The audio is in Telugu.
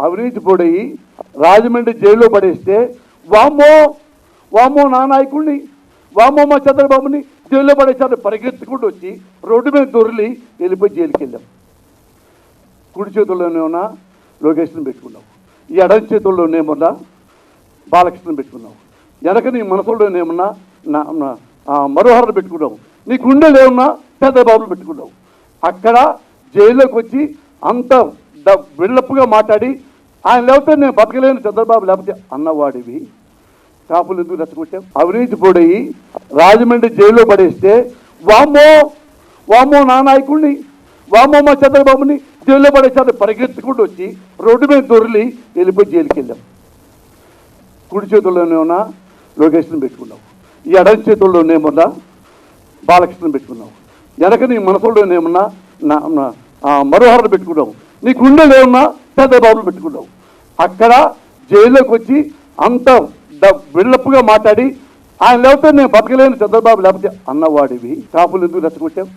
అవినీతి పొడయి రాజమండ్రి జైల్లో పడేస్తే వామ్మో వామ్మో నా నాయకుడిని వామ్మో మా చంద్రబాబుని జైల్లో పడేసారు పరిగెత్తుకుంటూ వచ్చి రోడ్డు మీద దొరిలి వెళ్ళిపోయి జైలుకి వెళ్ళాం. కుడి చేతుల్లోనే ఉన్న లోకేష్ని పెట్టుకున్నావు ఈ ఎడం చేతుల్లోనేమన్నా బాలకృష్ణని పెట్టుకున్నావు వెనక నీ మనసులోనేమన్నా నా నా పెట్టుకున్నావు నీ గుండెలు ఏమన్నా చంద్రబాబును పెట్టుకున్నావు అక్కడ జైల్లోకి వచ్చి అంత విళ్ళప్పుగా మాట్లాడి ఆయన లేకపోతే నేను బతకలేను చంద్రబాబు లేకపోతే అన్నవాడివి. కాపులు ఎందుకు రెచ్చగొట్టాం? అవినీతి పొడయి రాజమండ్రి జైల్లో పడేస్తే వామ్మో వామ్మో నా నాయకుడిని వామ్మో మా చంద్రబాబుని జైల్లో పడేసారు పరిగెత్తుకుంటూ వచ్చి రోడ్డు మీద దొరిలి వెళ్ళిపోయి జైలుకి వెళ్ళాం. కుడి చేతుల్లోనే ఉన్న లోకేష్ని పెట్టుకున్నావు ఈ ఎడం చేతుల్లోనేమన్నా బాలకృష్ణని పెట్టుకున్నావు వెనక నీ మనసులోనేమన్నా నా నా పెట్టుకున్నాం మరోహరను పెట్టుకున్నావు నీ గుండెలు ఏమన్నా బాబులు పెట్టుకున్నావు అక్కడ జైల్లోకి వచ్చి అంత డ- విళ్ళప్పుగా మాట్లాడి ఆయన లేకపోతే నేను బతకలేను చంద్రబాబు లేకపోతే అన్నవాడివి. కాపులు ఎందుకు రెచ్చగొట్టావు?